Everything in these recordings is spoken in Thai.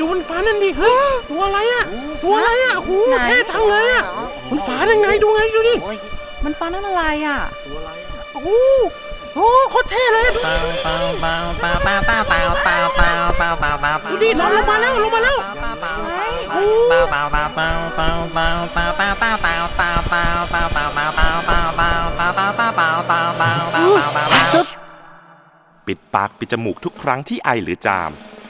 ดูมันฟ้านั่นดิเฮ้ยตัวอะไรอะตัวอะไรอะโอ้โหไหน เท่จังเลยอะมันฟ้ายังไงดูไงดูดิโอ้ยมันฟันนั่นอะไรอะ โอ้โหโอ้โคตรเท่เลยดูดูดิลงลงมาแล้วลงมาแล้วโอ้ปิดปากปิดจมูกทุกครั้งที่ไอหรือจาม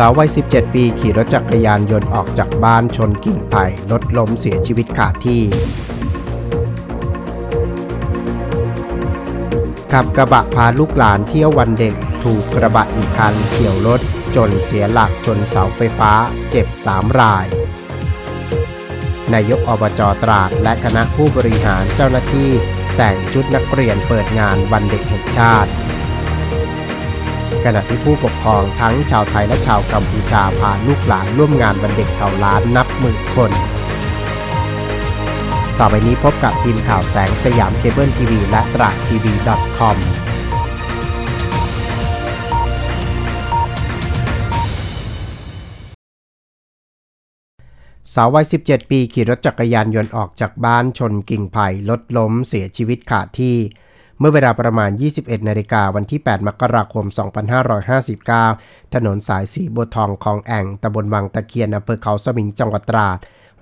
สาววัย 17 ปี ขี่รถจักรยานยนต์ออกจากบ้านชนกิ่งไผ่รถล้มเสียชีวิตขาดที่ ขับกระบะพาลูกหลานเที่ยววันเด็ก ถูกกระบะอีกคันเฉี่ยวรถ จนเสียหลักชนเสาไฟฟ้า เจ็บ 3 ราย นายกอบจตราดและคณะผู้บริหารเจ้าหน้าที่ แต่งชุดนักเรียนเปิดงานวันเด็กแห่งชาติ ขณะที่ผู้ปกครองทั้งชาวไทยและชาวกัมพูชาพาลูกหลานร่วมงานวันเด็กเก่าล้านนับหมื่นคน ต่อไปนี้พบกับทีมข่าวแสงสยามเคเบิลทีวีและตราทีวี .com สาววัย 17 ปีขี่รถจักรยานยนต์ออกจากบ้านชนกิ่งไผ่รถล้มเสียชีวิตขาดที่ เมื่อเวลาประมาณ 21 นาฬิกาวันที่ 8 มกราคม 2559 ถนนสายสีบัวทองคลองแอ่งตำบลวังตะเคียนอำเภอเขาสมิงจังหวัดตราด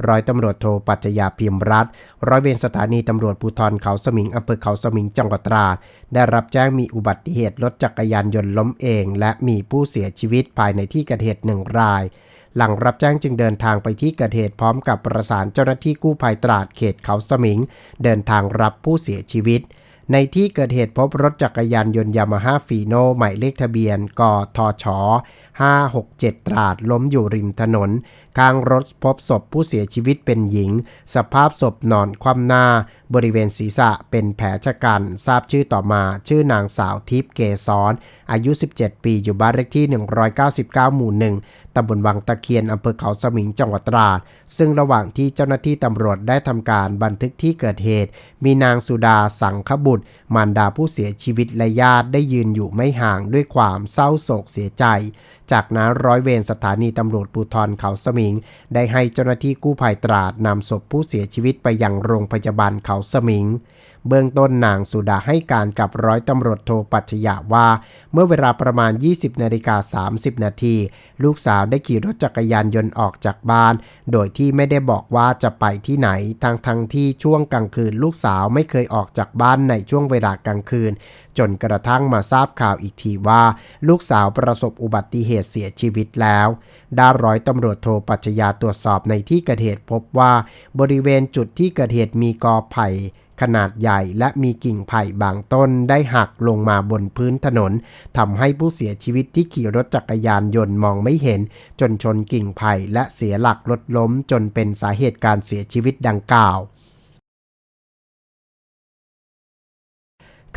ร้อยตำรวจโทปัจจยาพิมรัฐร้อยเวรสถานีตำรวจภูธรเขาสมิงอำเภอเขาสมิงจังหวัดตราด ได้รับแจ้งมีอุบัติเหตุรถจักรยานยนต์ล้มเอง และมีผู้เสียชีวิตภายในที่เกิดเหตุหนึ่งราย หลังรับแจ้งจึงเดินทางไปที่เกิดเหตุพร้อมกับประสานเจ้าหน้าที่กู้ภัยตราดเขตเขาสมิง เดินทางรับผู้เสียชีวิต ในที่เกิดเหตุพบรถจักรยานยนต์ยามาฮ่าฟีโนหมายเลขทะเบียนกทช 567 ตราดล้มอยู่ริมถนน ข้างรถพบศพผู้เสียชีวิตเป็นหญิง สภาพศพนอนคว่ำหน้า บริเวณศีรษะเป็นแผลชะกัน ทราบชื่อต่อมาชื่อนางสาวทิพย์เกษรอายุ 17 ปีอยู่บ้านเลขที่ 199 หมู่ 1 ตำบลวังตะเคียนอำเภอเขาสมิงจังหวัดตราด ซึ่งระหว่างที่เจ้าหน้าที่ตำรวจได้ทำการบันทึกที่เกิดเหตุ มีนางสุดาสังขบุตร มารดาผู้เสียชีวิตและญาติได้ยืนอยู่ไม่ห่างด้วยความเศร้าโศกเสียใจ จากนั้นร้อยเวรสถานีตำรวจภูธรเขาสมิง ได้ให้เจ้าหน้าที่กู้ภัยตราดนำศพผู้เสียชีวิตไปยังโรงพยาบาลเขาสมิง เบื้องต้นนางสุดาให้การกับร้อยตำรวจโทปัจยาว่า เมื่อเวลาประมาณ 20นาฬิกา30 นาทีลูกสาวได้ขี่รถจักรยานยนต์ออกจากบ้าน โดยที่ไม่ได้บอกว่าจะไปที่ไหนทั้งทั้งที่ช่วงกลางคืนลูกสาวไม่เคยออกจากบ้านในช่วงเวลากลางคืน จนกระทั่งมาทราบข่าวอีกทีว่า ลูกสาวประสบอุบัติเหตุเสียชีวิตแล้วด้านร้อยตำรวจโทปัจจยาตรวจสอบในที่เกิดเหตุพบว่า บริเวณจุดที่เกิดเหตุมีกอไผ่ ขนาดใหญ่และมีกิ่งไผ่บางต้นได้หักลงมาบนพื้นถนนทำให้ผู้เสียชีวิตที่ขี่รถจักรยานยนต์มองไม่เห็น จนชนกิ่งไผ่และเสียหลักรถล้มจนเป็นสาเหตุการเสียชีวิตดังกล่าว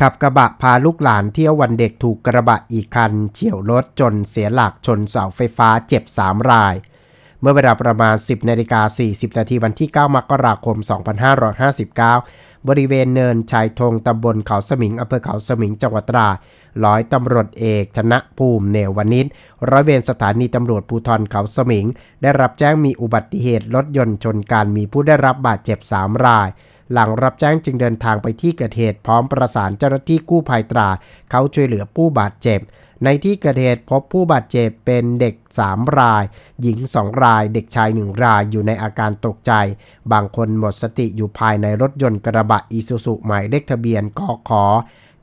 ขับกระบะพาลูกหลานเที่ยววันเด็กถูกกระบะอีกคันเฉี่ยวรถจนเสียหลักชนเสาไฟฟ้าเจ็บ 3 ราย เมื่อเวลาประมาณ 10นาฬิกา40นาทีวันที่ 9 มกราคม 2559 บริเวณเนินชายธงตำบลเขาสมิงอำเภอเขาสมิงจังหวัดตราร้อยตำรวจเอกธนภูมิเนวนิชร้อยเวรสถานีตำรวจภูธรเขาสมิง ได้รับแจ้งมีอุบัติเหตุรถยนต์ชนกันมีผู้ได้รับบาดเจ็บ 3 รายหลังรับแจ้งจึงเดินทางไปที่เกิดเหตุพร้อมประสานเจ้าหน้าที่กู้ภัยตรา เขาช่วยเหลือผู้บาดเจ็บ ในที่เกิดเหตุพบผู้บาดเจ็บเป็นเด็ก 3 ราย หญิง 2 ราย เด็กชาย 1 รายอยู่ในอาการตกใจ บางคนหมดสติอยู่ภายในรถยนต์กระบะอีซูซุหมายเลขทะเบียนกข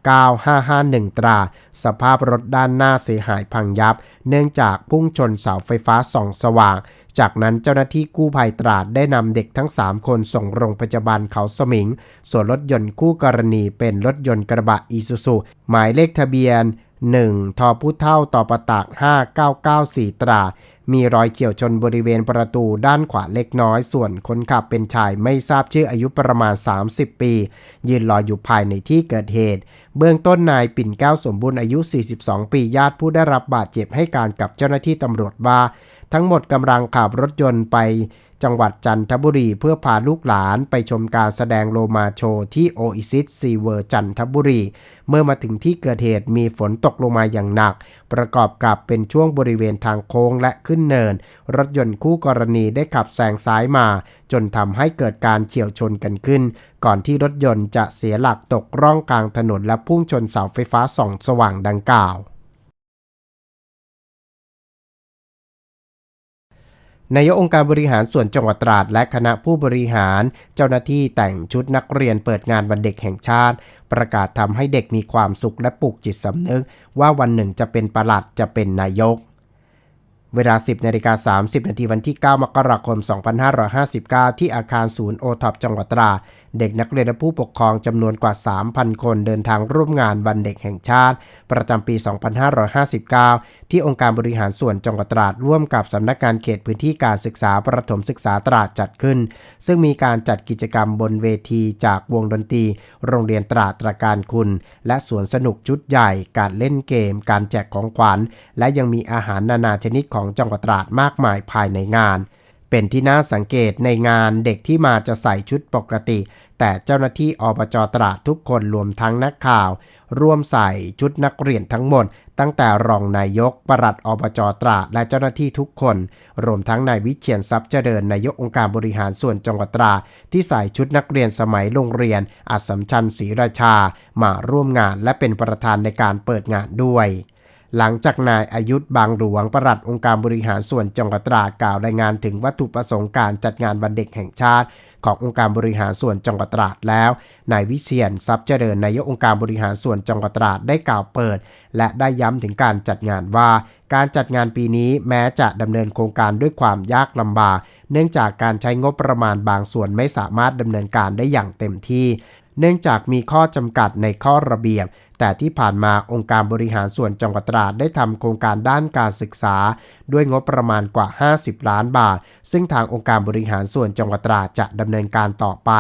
9551 ตรา สภาพรถด้านหน้าเสียหายพังยับ เนื่องจากพุ่งชนเสาไฟฟ้าส่องสว่าง จากนั้นเจ้าหน้าที่กู้ภัยตราดได้นำเด็กทั้ง 3 คนส่งโรงพยาบาลเขาสมิง ส่วนรถยนต์คู่กรณีเป็นรถยนต์กระบะอีซูซูหมายเลขทะเบียน 1 ทอผู้เท่าต่อประตาก5994 ตรามีรอยเฉียวชนบริเวณประตูด้านขวาเล็กน้อย ส่วนคนขับเป็นชายไม่ทราบชื่ออายุประมาณ 30 ปี ยืนรออยู่ภายในที่เกิดเหตุ เบื้องต้นนายปิ่นแก้วสมบูรณ์อายุ 42 ปีญาติผู้ได้รับบาดเจ็บให้การกับเจ้าหน้าที่ตำรวจว่า ทั้งหมดกำลังขับรถยนต์ไป จังหวัดจันทบุรีเพื่อพาลูกหลานไปชมการแสดงโลมาโชว์ที่โออิซิสซีเวอร์จันทบุรี เมื่อมาถึงที่เกิดเหตุมีฝนตกลงมาอย่างหนัก ประกอบกับเป็นช่วงบริเวณทางโค้งและขึ้นเนิน รถยนต์คู่กรณีได้ขับแซงซ้ายมา จนทำให้เกิดการเฉียวชนกันขึ้น ก่อนที่รถยนต์จะเสียหลักตกร่องกลางถนนและพุ่งชนเสาไฟฟ้าส่องสว่างดังกล่าว นายกองค์การบริหารส่วนจังหวัดตราดและคณะผู้บริหาร เจ้าหน้าที่แต่งชุดนักเรียนเปิดงานวันเด็กแห่งชาติ ประกาศทำให้เด็กมีความสุขและปลูกจิตสำนึก ว่าวันหนึ่งจะเป็นประหลัดจะเป็นนายก เวลา 10นาฬิกา30นาทีวันที่ 9 มกราคม 2559 ที่อาคารศูนย์โอท็อปจังหวัดตราด เด็กนักเรียนและผู้ปกครองจำนวนกว่า 3,000 คนเดินทางร่วมงานวันเด็กแห่งชาติ ประจำปี 2559 ที่องค์การบริหารส่วนจังหวัดตราดร่วมกับสำนักงานเขตพื้นที่การศึกษาประถมศึกษาตราดจัดขึ้น ซึ่งมีการจัดกิจกรรมบนเวทีจากวงดนตรี โรงเรียนตราดตราการคุณ และสวนสนุกชุดใหญ่ การเล่นเกม การแจกของขวัญ และยังมีอาหารนานาชนิดของจังหวัดตราดมากมายภายในงานเป็นที่น่าสังเกตในงานเด็กที่มาจะใส่ชุดปกติ แต่เจ้าหน้าที่อบจตราดทุกคนรวมทั้งนักข่าว ร่วมใส่ชุดนักเรียนทั้งหมด ตั้งแต่รองนายกปลัดอบจตราดและเจ้าหน้าที่ทุกคน รวมทั้งนายวิเชียนทรัพย์เจริญนายกองค์การบริหารส่วนจังหวัดตราดที่ใส่ชุดนักเรียนสมัยโรงเรียนอัสมชัญศรีราชา มาร่วมงานและเป็นประธานในการเปิดงานด้วย หลังจากนายอายุธบางหลวงประหลัดองค์การบริหารส่วนจังหวัดตราดกล่าวรายงานถึงวัตถุประสงค์การจัดงานวันเด็กแห่งชาติ ขององค์การบริหารส่วนจังหวัดตราดแล้วนายวิเชียนทรัพย์เจริญนายกองค์การบริหารส่วนจังหวัดตราดได้กล่าวเปิด และได้ย้ำถึงการจัดงานว่า การจัดงานปีนี้แม้จะดำเนินโครงการด้วยความยากลำบาก เนื่องจากการใช้งบประมาณบางส่วนไม่สามารถดำเนินการได้อย่างเต็มที่เนื่องจากมีข้อจำกัดในข้อระเบียบ แต่ที่ผ่านมาองค์การบริหารส่วนจังหวัดตราดได้ทำโครงการด้านการศึกษา ด้วยงบประมาณกว่า 50 ล้านบาท ซึ่งทางองค์การบริหารส่วนจังหวัดตราดจะดำเนินการต่อไป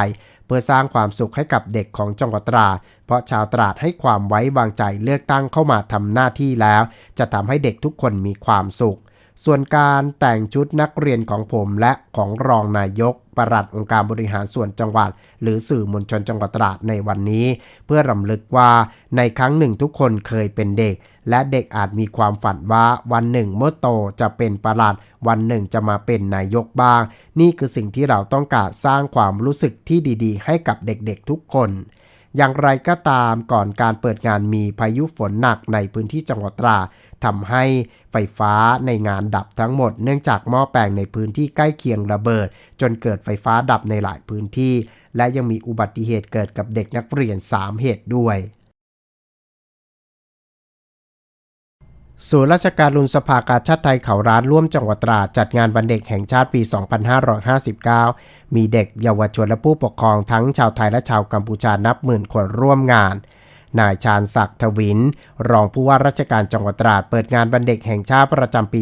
เพื่อสร้างความสุขให้กับเด็กของจังหวัดตราด เพราะชาวตราดให้ความไว้วางใจเลือกตั้งเข้ามาทำหน้าที่แล้ว จะทำให้เด็กทุกคนมีความสุข ส่วนการแต่งชุดนักเรียนของผมและของรองนายก ปลัดองค์การบริหารส่วนจังหวัด หรือสื่อมวลชนจังหวัดตราดในวันนี้ เพื่อรำลึกว่าในครั้งหนึ่งทุกคนเคยเป็นเด็ก และเด็กอาจมีความฝันว่าวันหนึ่งเมื่อโตจะเป็นปลัด วันหนึ่งจะมาเป็นนายกบ้าง นี่คือสิ่งที่เราต้องการสร้างความรู้สึกที่ดีๆ ให้กับเด็กๆทุกคนอย่างไรก็ตามก่อนการเปิดงานมีพายุฝนหนักในพื้นที่จังหวัดตราด ทำให้ไฟฟ้าในงานดับทั้งหมด เนื่องจากหม้อแปลงในพื้นที่ใกล้เคียงระเบิด จนเกิดไฟฟ้าดับในหลายพื้นที่ และยังมีอุบัติเหตุเกิดกับเด็กนักเรียน 3 เหตุด้วยศูนย์ราชการลุนสภากาชาติไทยเขาร้านร่วมจังหวัดตราดจัดงานวันเด็กแห่งชาติปี 2559 มีเด็กเยาวชนและผู้ปกครองทั้งชาวไทยและชาวกัมพูชานับหมื่นคนร่วมงาน นายชาญศักดิ์ทวิน รองผู้ว่าราชการจังหวัดตราด เปิดงานวันเด็กแห่งชาติประจำปี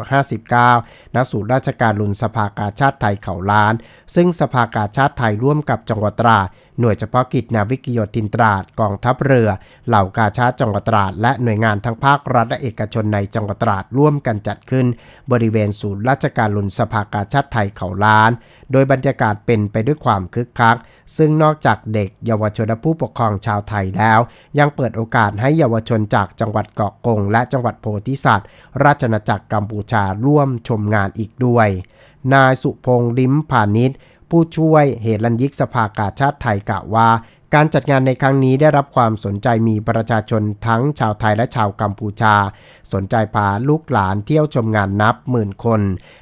2559 ณ ศูนย์ราชการลุนสภากาชาติไทยเขาล้าน ซึ่งสภากาชาติไทยร่วมกับจังหวัดตราด หน่วยเฉพาะกิจนาวิกโยธินตราด กองทัพเรือ เหล่ากาชาติจังหวัดตราด และหน่วยงานทั้งภาครัฐและเอกชนในจังหวัดตราดร่วมกันจัดขึ้น บริเวณศูนย์ราชการลุนสภากาชาติไทยเขาล้าน โดยบรรยากาศเป็นไปด้วยความคึกคัก ซึ่งนอกจากเด็กเยาวชนและผู้ปกครองชาวไทยแล้วยังเปิดโอกาสให้เยาวชนจากจังหวัดเกาะกง และจังหวัดโพธิสัตว์ ราชนาจักรกัมพูชาร่วมชมงานอีกด้วย นายสุพงษ์ลิ้มพานิชผู้ช่วยเหตุลันยิกสภากาชาติไทยกล่าวว่า การจัดงานในครั้งนี้ได้รับความสนใจมีประชาชนทั้งชาวไทยและชาวกัมพูชา สนใจพาลูกหลานเที่ยวชมงานนับหมื่นคน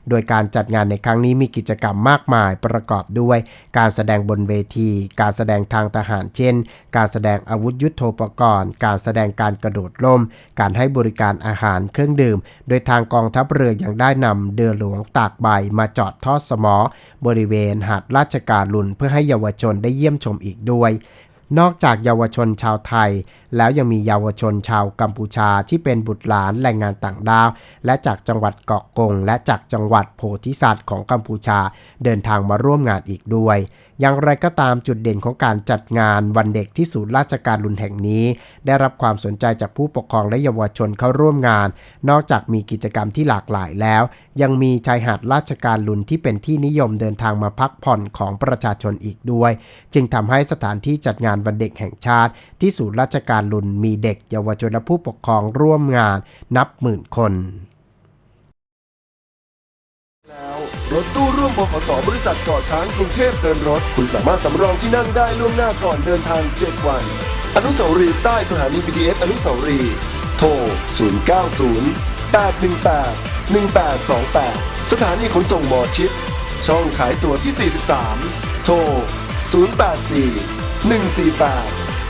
โดยการจัดงานในครั้งนี้มีกิจกรรมมากมายประกอบด้วย การแสดงบนเวที การแสดงทางทหารเช่น การแสดงอาวุธยุโทโธปกรณ์ การแสดงการกระโดดร่ม การให้บริการอาหารเครื่องดื่ม โดยทางกองทัพเรือยังได้นำเรือหลวงตากใบมาจอดทอดสมอบริเวณหาดราชการลุนเพื่อให้เยาวชนได้เยี่ยมชมอีกด้วย นอกจากเยาวชนชาวไทย แล้วยังมีเยาวชนชาวกัมพูชาที่เป็นบุตรหลานแรงงานต่างด้าว และจากจังหวัดเกาะกง และจากจังหวัดโพธิสัตว์ของกัมพูชา เดินทางมาร่วมงานอีกด้วย อย่างไรก็ตามจุดเด่นของการจัดงานวันเด็กที่ศูนย์ราชการลุนแห่งนี้ ได้รับความสนใจจากผู้ปกครองและเยาวชนเข้าร่วมงาน นอกจากมีกิจกรรมที่หลากหลายแล้ว ยังมีชายหาดราชการลุนที่เป็นที่นิยมเดินทางมาพักผ่อนของประชาชนอีกด้วย จึงทำให้สถานที่จัดงานวันเด็กแห่งชาติที่ศูนย์ราชการลุนมีเด็กเยาวชนและผู้ปกครองร่วมงานนับหมื่นคน แล้วรถตู้ร่วมบขสบริษัทเกาะช้างกรุงเทพเดินรถ คุณสามารถสำรองที่นั่งได้ล่วงหน้าก่อนเดินทาง 7 วัน อนุสาวรีย์ใต้สถานี BTS อนุสาวรีย์โทร 090 818 1828 สถานีขนส่งหมอชิด ช่องขายตั๋วที่ 43 โทร 084 148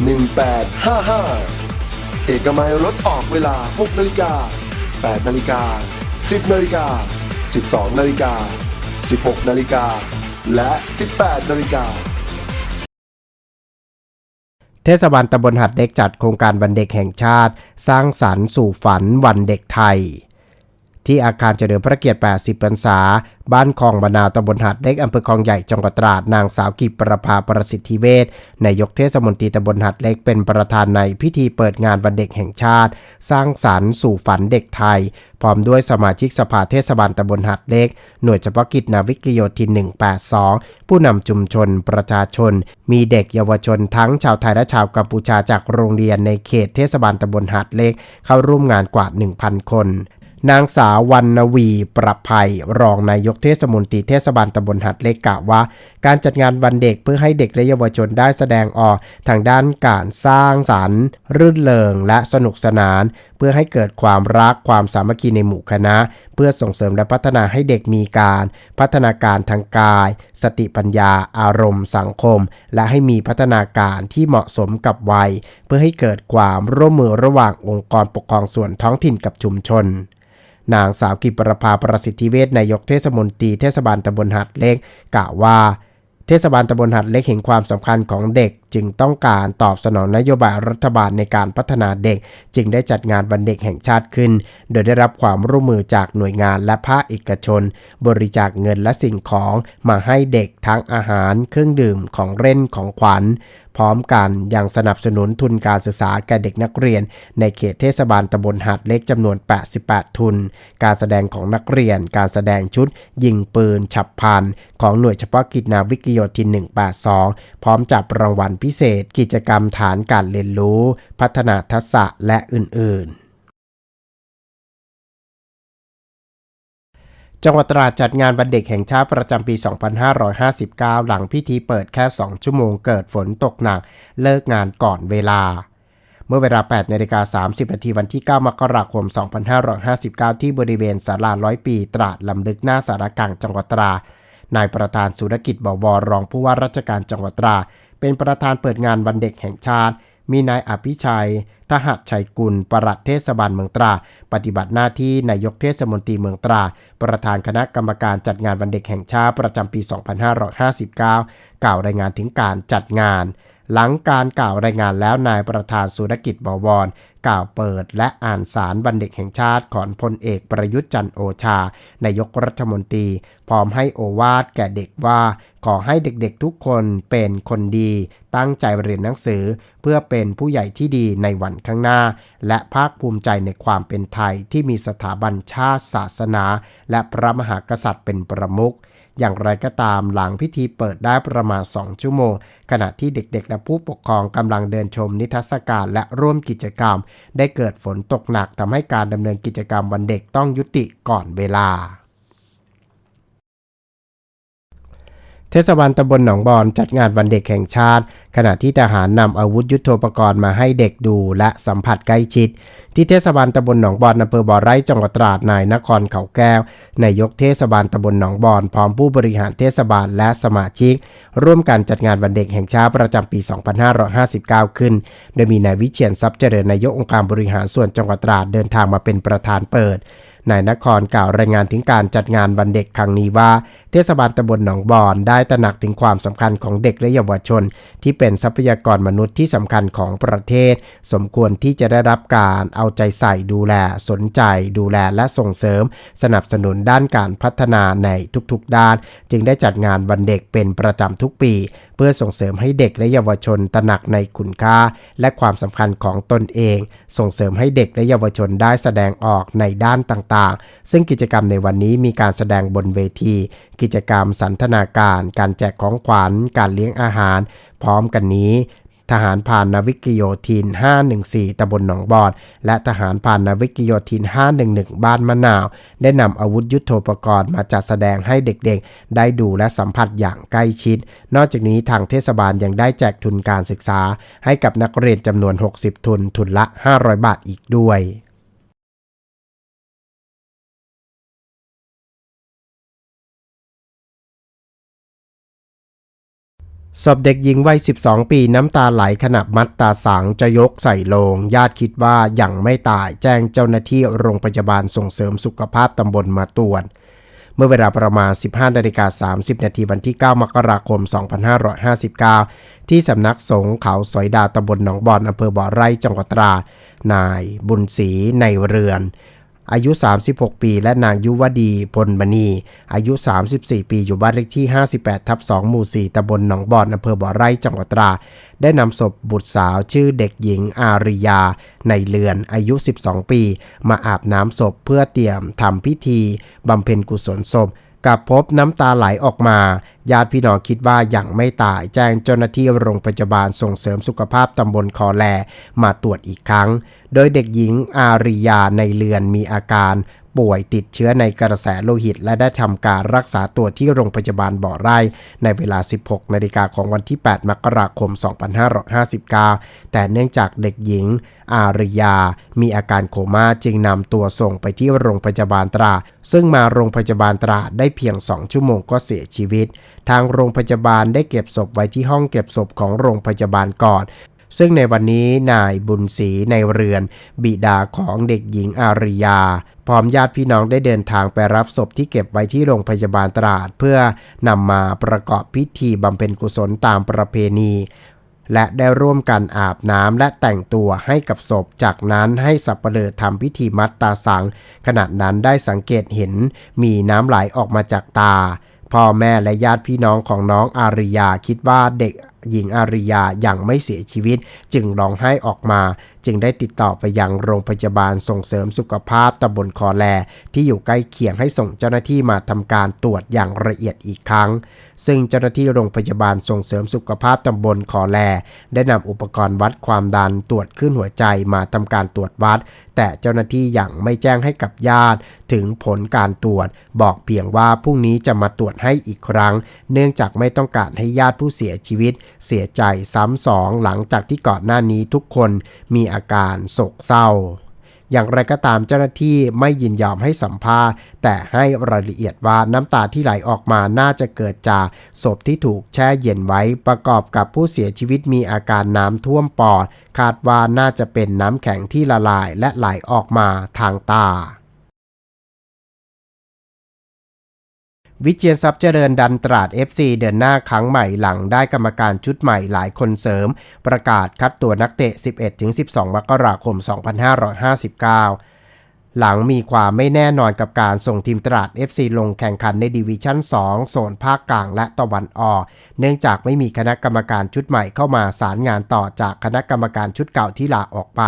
1855 เอกมัยรถออกเวลา 6นาฬิกา8นาฬิกา 10นาฬิกา 12นาฬิกา 16นาฬิกา และ 18นาฬิกา เทศบาลตำบลหัดเล็กจัดโครงการวันเด็กแห่งชาติ สร้างสรรค์สู่ฝันวันเด็กไทย ที่อาคารเฉลิมพระเกียรติ 80 พรรษา บ้านคลองบรรนาวตำบลหัดเล็กอำเภอคลองใหญ่ จังหวัดตราด นางสาวกิประภาประสิทธิเวชนายกเทศมนตรีตำบลหัดเล็กเป็นประธานในพิธีเปิดงานวันเด็กแห่งชาติ สร้างสรรค์สู่ฝันเด็กไทย พร้อมด้วยสมาชิกสภาเทศบาลตำบลหัดเล็ก หน่วยเฉพาะกิจนาวิกโยธิน 182 ผู้นำชุมชน ประชาชน มีเด็กเยาวชนทั้งชาวไทยและชาวกัมพูชาจากโรงเรียนในเขตเทศบาลตำบลหัดเล็ก เข้าร่วมงานกว่า 1,000 คน นางสาววรรณวีประภัย รองนายกเทศมนตรีเทศบาลตำบลหัดเล็กกล่าวว่า การจัดงานวันเด็กเพื่อให้เด็กและเยาวชนได้แสดงออกทางด้านการสร้างสรรค์ รื่นเริงและสนุกสนาน เพื่อให้เกิดความรักความสามัคคีในหมู่คณะ เพื่อส่งเสริมและพัฒนาให้เด็กมีการ พัฒนาการทางกาย สติปัญญา อารมณ์ สังคม และให้มีพัฒนาการที่เหมาะสมกับวัย เพื่อให้เกิดความร่วมมือระหว่างองค์กรปกครองส่วนท้องถิ่นกับชุมชน นางสาวกิประภาประสิทธิเวชนายกเทศมนตรีเทศบาลตำบลหัดเล็กกล่าวว่า เทศบาลตำบลหัดเล็กเห็นความสำคัญของเด็ก จึงต้องการตอบสนองนโยบายรัฐบาลในการพัฒนาเด็ก จึงได้จัดงานวันเด็กแห่งชาติขึ้น โดยได้รับความร่วมมือจากหน่วยงานและภาคเอกชน บริจาคเงินและสิ่งของมาให้เด็กทั้งอาหาร เครื่องดื่มของเล่นของขวัญพร้อมกันยังสนับสนุนทุนการศึกษาแก่เด็กนักเรียน ในเขตเทศบาลตำบลหาดเล็กจำนวน 88 ทุน การแสดงของนักเรียน การแสดงชุด ยิงปืน ฉับพลัน ของหน่วยเฉพาะกิจนาวิกโยธิน 182 พร้อมจับรางวัลพิเศษ กิจกรรมฐานการเรียนรู้ พัฒนาทักษะและอื่น ๆจังหวัดตราดจัดงานวันเด็กแห่งชาติประจำปี 2559 หลังพิธีเปิดแค่ 2 ชั่วโมงเกิดฝนตกหนัก เลิกงานก่อนเวลา เมื่อเวลา 8นาฬิกา30นาทีวันที่ 9 มกราคม 2559 ที่บริเวณศาลาร้อยปีตราดลำลึกหน้าสารกลางจังหวัดตรา นายประธานสุรกิจบวรรองผู้ว่าราชการจังหวัดตรา เป็นประธานเปิดงานวันเด็กแห่งชาติ มีนายอภิชัย ทหัสชัยกุล ปลัดเทศบาลเมืองตรา ปฏิบัติหน้าที่นายกเทศมนตรีเมืองตรา ประธานคณะกรรมการจัดงานวันเด็กแห่งชาติประจำปี 2559 กล่าวรายงานถึงการจัดงาน หลังการกล่าวรายงานแล้วนายประธานสุรกิจบวร กล่าวเปิดและอ่านสารบันเด็กแห่งชาติของพลเอกประยุทธ์จันโอชานายกรัฐมนตรี พร้อมให้โอวาทแก่เด็กว่า ขอให้เด็กๆทุกคนเป็นคนดี ตั้งใจเรียนหนังสือ เพื่อเป็นผู้ใหญ่ที่ดีในวันข้างหน้า และภาคภูมิใจในความเป็นไทยที่มีสถาบันชาติศาสนา และพระมหากษัตริย์เป็นประมุข อย่างไรก็ตามหลังพิธีเปิดได้ประมาณ 2 ชั่วโมง ขณะที่เด็กๆ และผู้ปกครองกำลังเดินชมนิทรรศการและร่วมกิจกรรม ได้เกิดฝนตกหนักทำให้การดำเนินกิจกรรมวันเด็กต้องยุติก่อนเวลา เทศบาลตำบลหนองบอนจัดงานวันเด็กแห่งชาติ ขณะที่ทหารนำอาวุธยุโทโธปกรณ์มาให้เด็กดูและสัมผัสใกล้ชิด ที่เทศบาลตำบลหนองบอนอำเภอบ่อไร่จังหวัดตราดนายนครเขาแก้วนายกเทศบาลตำบลหนองบอนพร้อมผู้บริหารเทศบาลและสมาชิก ร่วมกันจัดงานวันเด็กแห่งชาติประจำปี 2559 ขึ้น โดยมีนายวิเชียนทรัพย์เจริญนายกองค์การบริหารส่วนจังหวัดตราดเดินทางมาเป็นประธานเปิด นายนครกล่าวรายงานถึงการจัดงานวันเด็กครั้งนี้ว่า เทศบาลตำบลหนองบอนได้ตระหนักถึงความสำคัญของเด็กและเยาวชน ที่เป็นทรัพยากรมนุษย์ที่สำคัญของประเทศ สมควรที่จะได้รับการเอาใจใส่ดูแลสนใจ ดูแลและส่งเสริม สนับสนุนด้านการพัฒนาในทุกๆด้าน จึงได้จัดงานวันเด็กเป็นประจำทุกปี พื่อส่งเสริมให้เด็กและเยาวชนตระหนักในคุณค่า และความสำคัญของตนเอง ส่งเสริมให้เด็กและเยาวชนได้แสดงออกในด้านต่างๆ ซึ่งกิจกรรมในวันนี้มีการแสดงบนเวที กิจกรรมสันทนาการ การแจกของขวัญ การเลี้ยงอาหาร พร้อมกันนี้ ทหารผ่านนาวิกโยธิน 514ตำบลหนองบอนและทหารผ่านนาวิกโยธิน 511 บ้านมะนาว ได้นำอาวุธยุโทโธปกรณ์มาจัดแสดงให้เด็กๆ ได้ดูและสัมผัสอย่างใกล้ชิด นอกจากนี้ทางเทศบาลยังได้แจกทุนการศึกษา ให้กับนักเรียนจำนวน 60 ทุน ทุนละ 500 บาทอีกด้วย ศพเด็กหญิงวัย 12 ปีน้ำตาไหลขณะมัดตาสังจะยกใส่โลง ญาติคิดว่ายังไม่ตายแจ้งเจ้าหน้าที่โรงพยาบาลส่งเสริมสุขภาพตำบลมาตรวจ เมื่อเวลาประมาณ 15นาฬิกา30 นาทีวันที่ 9 มกราคม 2559 ที่สำนักสงฆ์เขาสอยดาตำบลหนองบอนอำเภอบ่อไร่จังหวัดตรา นายบุญศรีในเรือน อายุ 36 ปี และนางยุวดีพลมณีอายุ 34 ปี อยู่บ้านเลขที่ 58 ทับ 2 หมู่ 4ตำบลหนองบอนอำเภอบ่อไร่จังหวัดตรา ได้นำศพบุตรสาวชื่อเด็กหญิงอาริยา ในเลือนอายุ 12 ปี มาอาบน้ำศพเพื่อเตรียมทำพิธีบำเพ็ญกุศลศพ กับพบน้ำตาไหลออกมา ญาติพี่น้องคิดว่ายังไม่ตายแจ้งเจ้าหน้าที่โรงพยาบาลส่งเสริมสุขภาพตำบลคอแลมาตรวจอีกครั้ง โดยเด็กหญิงอาริยาในเรือนมีอาการ ป่วยติดเชื้อในกระแสโลหิต และได้ทำการรักษาตัวที่โรงพยาบาลบ่อไร่ ในเวลา 16 นาฬิกาของวันที่ 8 มกราคม 2559 แต่เนื่องจากเด็กหญิง อาริยา มีอาการโคม่าจึงนำตัวส่งไปที่โรงพยาบาลตรา ซึ่งมาโรงพยาบาลตราได้เพียง 2 ชั่วโมงก็เสียชีวิต ทางโรงพยาบาลได้เก็บศพไว้ที่ห้องเก็บศพของโรงพยาบาลก่อน ซึ่งในวันนี้นายบุญศรีในเรือน บิดาของเด็กหญิงอาริยา พร้อมญาติพี่น้องได้เดินทางไปรับศพที่เก็บไว้ที่โรงพยาบาลตราด เพื่อนำมาประกอบพิธีบำเพ็ญกุศลตามประเพณีและได้ร่วมกันอาบน้ำและแต่งตัวให้กับศพ จากนั้นให้สับเปลือทำพิธีมัดตาสัง ขณะนั้นได้สังเกตเห็นมีน้ำไหลออกมาจากตา พ่อแม่และญาติพี่น้องของน้องอาริยาคิดว่าเด็ก หญิงอาริยายังไม่เสียชีวิต จึงร้องไห้ออกมา จึงได้ติดต่อไปยังโรงพยาบาลส่งเสริมสุขภาพตำบลคอแล ที่อยู่ใกล้เคียงให้ส่งเจ้าหน้าที่มาทำการตรวจอย่างละเอียดอีกครั้ง ซึ่งเจ้าหน้าที่โรงพยาบาลส่งเสริมสุขภาพตำบลคอแล ได้นำอุปกรณ์วัดความดันตรวจขึ้นหัวใจมาทำการตรวจวัด แต่เจ้าหน้าที่ยังไม่แจ้งให้กับญาติ ถึงผลการตรวจ บอกเพียงว่าพรุ่งนี้จะมาตรวจให้อีกครั้ง เนื่องจากไม่ต้องการให้ญาติผู้เสียชีวิต เสียใจซ้ำสองหลังจากที่ก่อนหน้านี้ทุกคนมีอาการโศกเศร้า อย่างไรก็ตามเจ้าหน้าที่ไม่ยินยอมให้สัมภาษณ์ แต่ให้รายละเอียดว่าน้ำตาที่ไหลออกมาน่าจะเกิดจากศพที่ถูกแช่เย็นไว้ประกอบกับผู้เสียชีวิตมีอาการน้ำท่วมปอด คาดว่าน่าจะเป็นน้ำแข็งที่ละลายและไหลออกมาทางตา วิเชียนทรัพย์เจริญดันตราด FC เดินหน้าครั้งใหม่หลังได้กรรมการชุดใหม่หลายคนเสริม ประกาศคัดตัวนักเตะ 11-12 มกราคม 2559 หลังมีความไม่แน่นอนกับการส่งทีมตราด FC ลงแข่งขันในดิวิชั่น 2 โซนภาคกลางและตะวันออก เนื่องจากไม่มีคณะกรรมการชุดใหม่เข้ามาสารงานต่อจากคณะกรรมการชุดเก่าที่ลาออกไป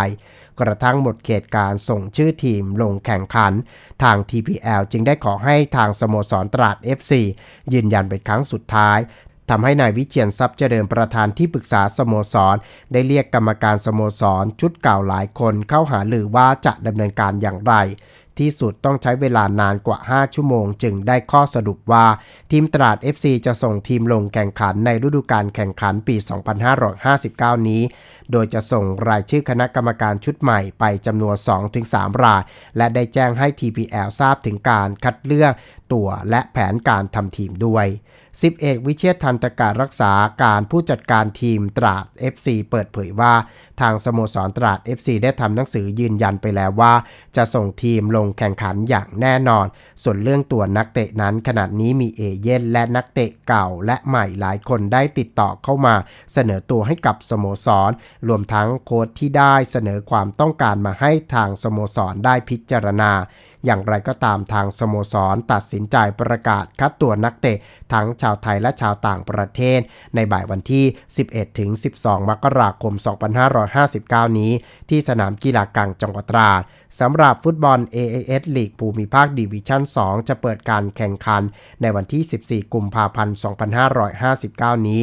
กระทั่งหมดเขตการส่งชื่อทีมลงแข่งขัน ทาง TPL จึงได้ขอให้ทางสโมสรตราด FC ยืนยันเป็นครั้งสุดท้ายทำให้นายวิเชียนทรัพย์เจริญประธานที่ปรึกษาสโมสร ได้เรียกกรรมการสโมสร ชุดเก่าหลายคนเข้าหาหรือว่าจะดำเนินการอย่างไร ที่สุดต้องใช้เวลานานกว่า 5 ชั่วโมง จึงได้ข้อสรุปว่า ทีมตราด FC จะส่งทีมลงแข่งขันในฤดูกาลแข่งขันปี 2559 นี้ โดยจะส่งรายชื่อคณะกรรมการชุดใหม่ไปจำนวน 2-3 ราย และได้แจ้งให้ TPL ทราบถึงการคัดเลือกตัวและแผนการทำทีมด้วย10เอกวิเชียทันตการรักษาการผู้จัดการทีมตราด FC เปิดเผยว่า ทางสโมสรตราด FC ได้ทำหนังสือยืนยันไปแล้วว่า จะส่งทีมลงแข่งขันอย่างแน่นอน ส่วนเรื่องตัวนักเตะนั้นขนาดนี้มีเอเย่นและนักเตะเก่าและใหม่หลายคนได้ติดต่อเข้ามาเสนอตัวให้กับสโมสร รวมทั้งโค้ชที่ได้เสนอความต้องการมาให้ทางสโมสรได้พิจารณา อย่างไรก็ตามทางสโมสรตัดสินใจประกาศคัดตัวนักเตะ ทั้งชาวไทยและชาวต่างประเทศ ในบ่ายวันที่ 11-12 มกราคม 2 5 2559 นี้ ที่สนามกีฬากลางจังหวัดตราดสำหรับฟุตบอล AAS ลีกภูมิภาคดิวิชั่น 2 จะเปิดการแข่งขันในวันที่ 14 กุมภาพันธ์ 2559 นี้